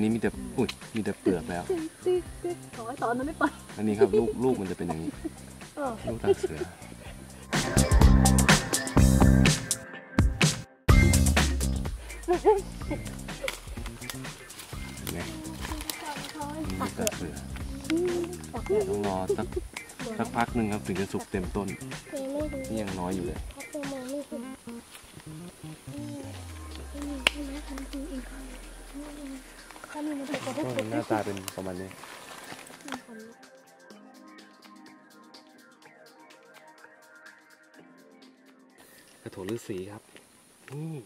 นนี้มีแต่อุ้ยมีแต่เปลือกแล้วจิ๊กจิ๊กจิ๊กขอให้ตอนนั้นไม่ไปอันนี้ครับลูกลูกมันจะเป็นอย่างนี้เออลูกตาเสือเห็นไหมนี่ลูกตาเสือตักเลยต้องรอสักสักพักหนึ่งครับถึงจะสุกเต็มต้นเองไม่รู้นี่ยังน้อยอยู่เลย เพราะเองมองไม่เห็นนี่ใช่ไหมมันคืออีกถ้ามีมันจะกระทบหน้าตาเป็นประมาณนี้กระโถนฤาษีครับ นี่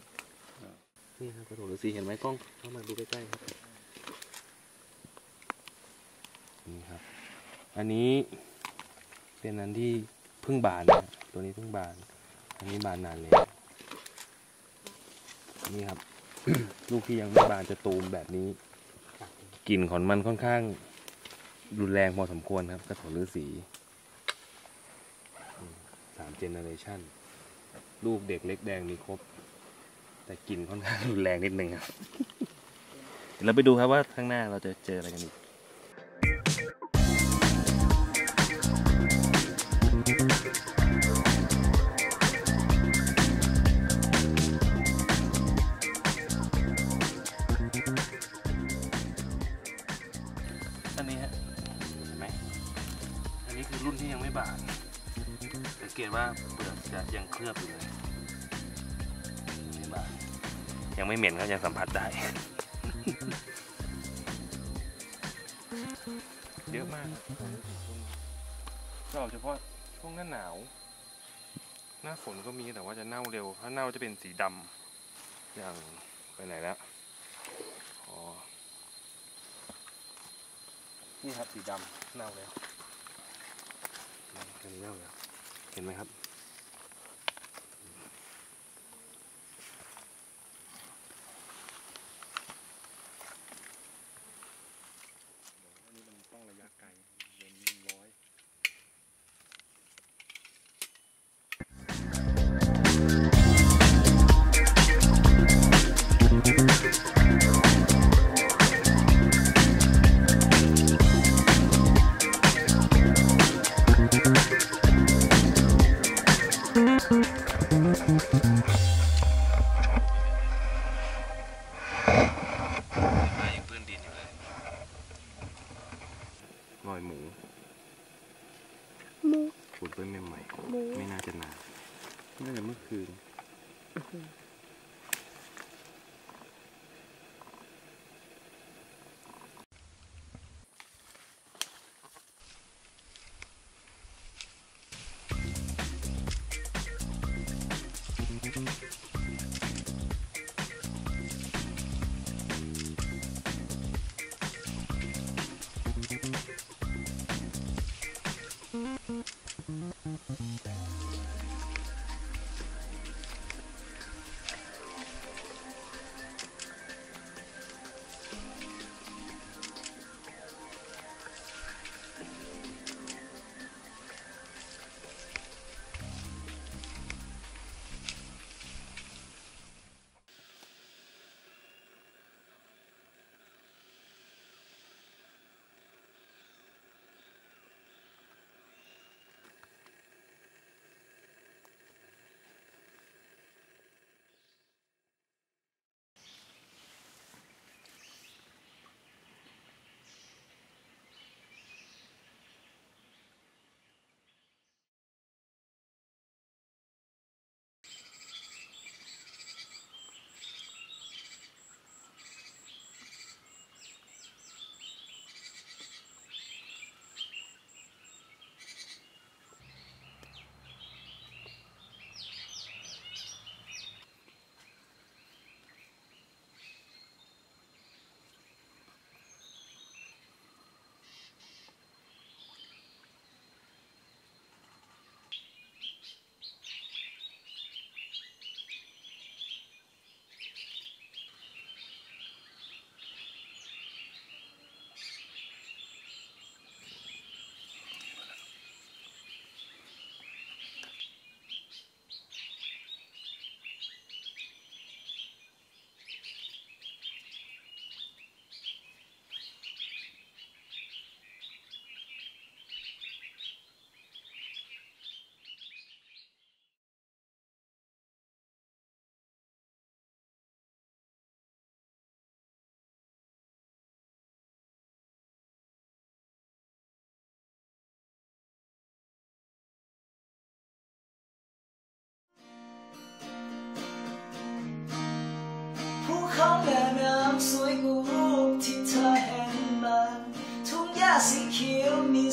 นี่ครับกระโถนฤาษีเห็นไหมกล้องเข้ามาดูใกล้ๆครับ นี่ครับ อันนี้เป็นอันที่เพิ่งบานนะตัวนี้เพิ่งบาน อันนี้บานนานแล้วนี่ครับ ลูกที่ยังไม่บานจะตูมแบบนี้ กลิ่นของมันค่อนข้าง รุนแรงพอสมควรครับ กระถนฤาษีอืมสามเจเนอเรชันลูกเด็กเล็กแดงมีครบ แต่กลิ่นค่อนข้างรุนแรงนิดนึงครับ เดี๋ยวเราไปดูครับว่าข้างหน้าเราจะเจออะไรกันอีก รุ่นที่ยังไม่บานสังเกตว่าเปลือกจะยังเคลือบอยู่เลยยังไม่บานยังไม่เหม็นก็ยังสัมผัสได้ เยอะมากก็เฉพาะช่วงหน้าหนาว หน้าฝนก็มีแต่ว่าจะเน่าเร็ว ถ้าเน่าจะเป็นสีดำอย่างไปไหนแล้วอ๋อนี่ครับสีดำเน่าแล้ว อันนี้เน่าแล้วเห็นไหมครับ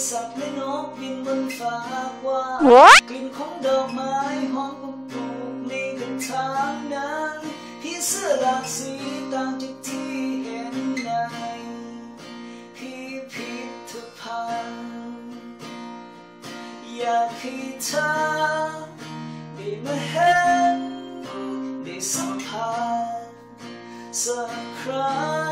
สัตว์และนกบินบนฟ้ากว้างกลิ่นของดอกไม้หอมกุกกุกในกระถางนั้นพี่เสื้อหลากสีต่างจากที่เห็นในพิพิธภัณฑ์อยากให้เธอได้มาเห็นได้สัมผัสสักครั้ง